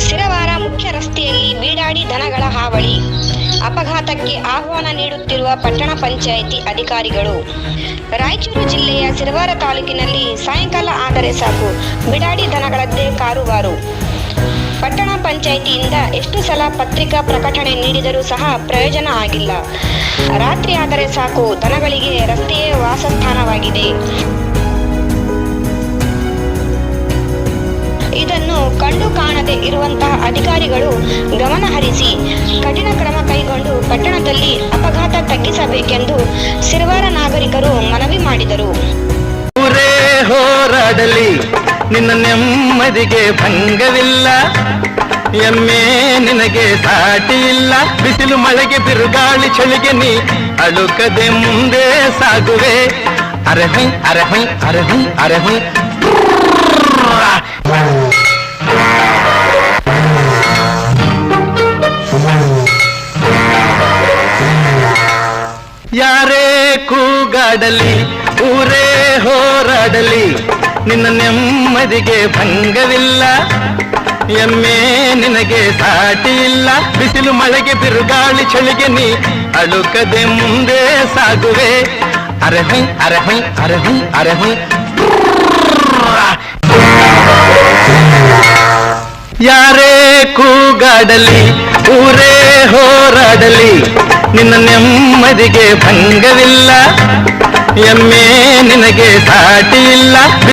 ಪಟ್ಟಣದಲ್ಲಿ ಬೀಡಾಡಿ ದನಗಳ ಹಾವಳಿ. ಅಪಘಾತಕ್ಕೆ ಆಹ್ವಾನ ನೀಡುತ್ತಿರುವ ಪಟ್ಟಣ ಪಂಚಾಯಿತಿ ಅಧಿಕಾರಿಗಳು. ರಾಯಚೂರು ಜಿಲ್ಲೆಯ ಸಿರವಾರ ತಾಲೂಕಿನಲ್ಲಿ ಸಾಯಂಕಾಲ ಆದರೆ ಸಾಕು, ಬಿಡಾಡಿ ದನಗಳದ್ದೇ ಕಾರುವಾರು. ಪಟ್ಟಣ ಪಂಚಾಯಿತಿಯಿಂದ ಎಷ್ಟು ಸಲ ಪತ್ರಿಕಾ ಪ್ರಕಟಣೆ ನೀಡಿದರೂ ಸಹ ಪ್ರಯೋಜನ ಆಗಿಲ್ಲ. ರಾತ್ರಿ ಆದರೆ ಸಾಕು, ದನಗಳಿಗೆ ರಸ್ತೆಯೇ ವಾಸಸ್ಥಾನವಾಗಿದೆ. ಕಂಡು ಕಾಣದೆ ಇರುವಂತಹ ಅಧಿಕಾರಿಗಳು ಗಮನ ಹರಿಸಿ ಕಠಿಣ ಕ್ರಮ ಕೈಗೊಂಡು ಪಟ್ಟಣದಲ್ಲಿ ಅಪಘಾತ ತಗ್ಗಿಸಬೇಕೆಂದು ಸಿರವಾರ ನಾಗರಿಕರು ಮನವಿ ಮಾಡಿದರು. ಹೋರಾಡಲಿ, ನಿನ್ನ ನೆಮ್ಮದಿಗೆ ಭಂಗವಿಲ್ಲ. ಎಮ್ಮೆ ನಿನಗೆ ಸಾಟಿ ಇಲ್ಲ ಬಿಸಿಲು ಮಳೆಗೆ ಬಿರುಗಾಳಿ ಚಳಿಗೆ ನೀ ಅಳುಕದೆ ಮುಂದೆ ಸಾಗುವೆ. ಅರಹೈ ಅರಹೈ ಅರಹೈ ಅರಹೈ. ಯಾರೇ ಕೂಗಾಡಲಿ, ಊರೇ ಹೋರಾಡಲಿ, ನಿನ್ನ ನೆಮ್ಮದಿಗೆ ಭಂಗವಿಲ್ಲ. ಎಮ್ಮೆ ನಿನಗೆ ಸಾಟಿ ಇಲ್ಲ ಬಿಸಿಲು ಮಳೆಗೆ ಬಿರುಗಾಳಿ ಚಳಿಗೆ ನೀ ಅಳುಕದೆ ಮುಂದೆ ಸಾಗುವೆ. ಅರಹೈ ಅರಹೈ ಅರಹೈ ಅರಹೈ. ಯಾರೇ ಕೂಗಾಡಲಿ, ಊರೇ ಹೋರಾಡಲಿ ನಿನ್ನ ನೆಮ್ಮದಿಗೆ ಭಂಗವಿಲ್ಲ. ಎಮ್ಮೆ ನಿನಗೆ ಸಾಟಿ ಇಲ್ಲ